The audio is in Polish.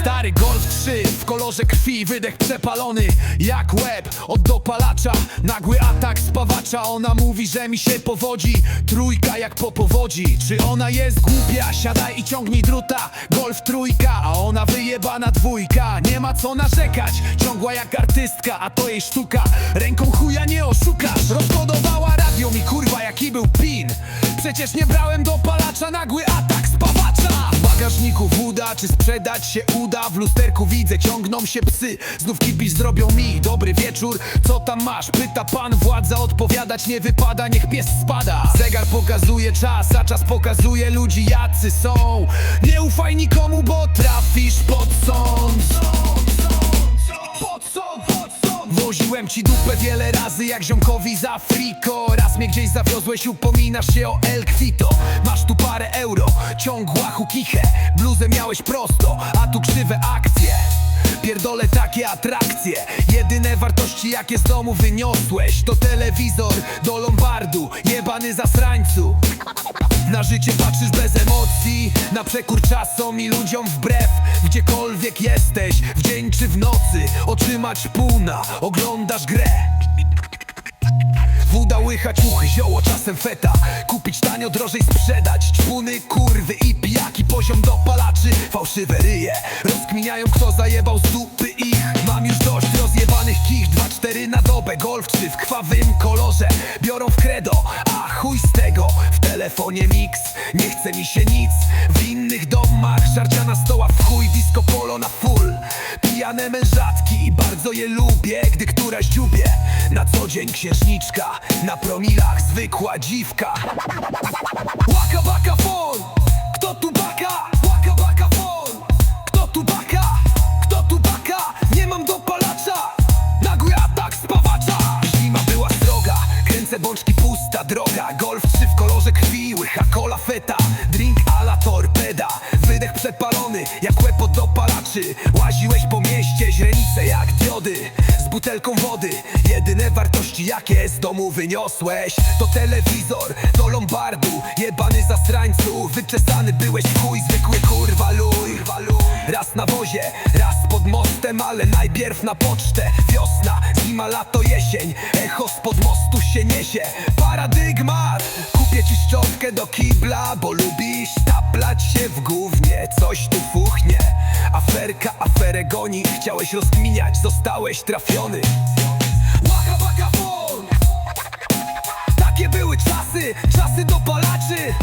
Stary Golf 3 w kolorze krwi, wydech przepalony Jak łeb od dopalacza. Nagły atak spawacza Ona mówi, że mi się powodzi. Trójka jak po powodzi. Czy ona jest głupia? Siadaj i ciągnij druta. Golf trójka, a ona wyjebana dwójka. Nie ma co narzekać Ciągła jak artystka, a to jej sztuka. Ręką chuja nie oszukasz. Rozkodowała radio mi kurwa jaki był pin. Przecież nie brałem dopalacza. Nagły atak czy sprzedać się uda? W lusterku widzę, ciągną się psy. Znów kibisz zrobią mi dobry wieczór. Co tam masz? Pyta pan władza Odpowiadać nie wypada, niech pies spada. Zegar pokazuje czas, a czas pokazuje ludzi jacy są. Nie ufaj nikomu, bo trafisz pod sąd. Woziłem ci dupę wiele razy jak ziomkowi za friko Raz mnie gdzieś zawiozłeś, upominasz się o El Quito. Masz tu parę euro, ciągła hukichę Bluzę miałeś prosto, a tu krzywe akcje. Pierdolę takie atrakcje. Jedyne wartości jakie z domu wyniosłeś To telewizor do lombardu Jebany zasrańcu. Na życie patrzysz bez emocji Na przekór czasom i ludziom wbrew. Gdziekolwiek jesteś, w dzień czy w nocy Otrzymać półna, oglądasz grę Woda łychać muchy, zioło czasem feta. Kupić tanio, drożej sprzedać. Czpuny, kurwy i pijaki Poziom dopalaczy, fałszywe ryje Rozkminiają kto zajebał z dupy ich. Mam już dość rozjebanych kich. Dwa, cztery na dobę, golf czy w krwawym kolorze. Biorą w credo, a chuj z tego. W telefonie mix, nie chce mi się nic. W innych domach, żarcia na stołach w chuj Disco polo na full. Pijane mężatki, bardzo je lubię Gdy któraś dziubie Na co dzień księżniczka Na promilach zwykła dziwka. Łaka baka fon! Kto tu baka? Łaka baka fon! Kto tu baka? Kto tu baka? Nie mam dopalacza. Nagły atak spawacza. Zima była sroga Kręcę bączki pusta droga. Golf 3 w kolorze krwi Łycha cola feta. Drink a la torpeda Wydech przepalony Jak łeb od dopalaczy. Łaziłeś po mieście Źrenice jak diody. Z butelką wody Wartości jakie z domu wyniosłeś To telewizor do lombardu Jebany zastrańcu Wyczesany byłeś w chuj Zwykły kurwa luj. Raz na wozie, raz pod mostem Ale najpierw na pocztę. Wiosna, zima, lato, jesień Echo spod mostu się niesie. Paradygmat Kupię ci szczotkę do kibla Bo lubisz taplać się w gównie. Coś tu fuchnie Aferka aferę goni. Chciałeś rozkminiać, zostałeś trafiony! Czasy dopalaczy